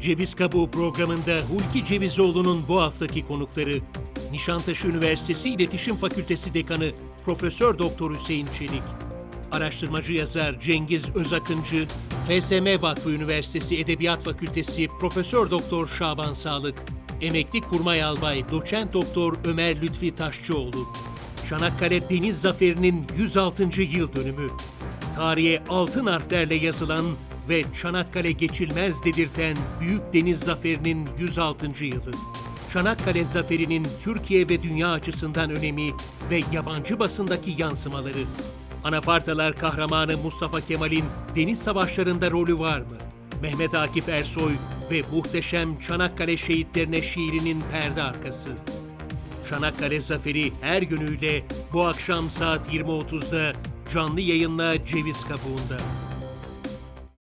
Ceviz Kabuğu programında Hulki Cevizoğlu'nun bu haftaki konukları Nişantaşı Üniversitesi İletişim Fakültesi Dekanı Profesör Doktor Hüseyin Çelik, araştırmacı yazar Cengiz Özakıncı, FSM Vakfı Üniversitesi Edebiyat Fakültesi Profesör Doktor Şaban Sağlık, emekli kurmay albay Doçent Doktor Ömer Lütfi Taşçıoğlu, Çanakkale Deniz Zaferi'nin 106. yıl dönümü, tarihe altın harflerle yazılan ve Çanakkale geçilmez dedirten Büyük Deniz Zaferi'nin 106. yılı. Çanakkale Zaferi'nin Türkiye ve dünya açısından önemi ve yabancı basındaki yansımaları. Anafartalar kahramanı Mustafa Kemal'in deniz savaşlarında rolü var mı? Mehmet Akif Ersoy ve muhteşem Çanakkale şehitlerine şiirinin perde arkası. Çanakkale Zaferi her günüyle bu akşam saat 20.30'da canlı yayınla Ceviz Kabuğu'nda.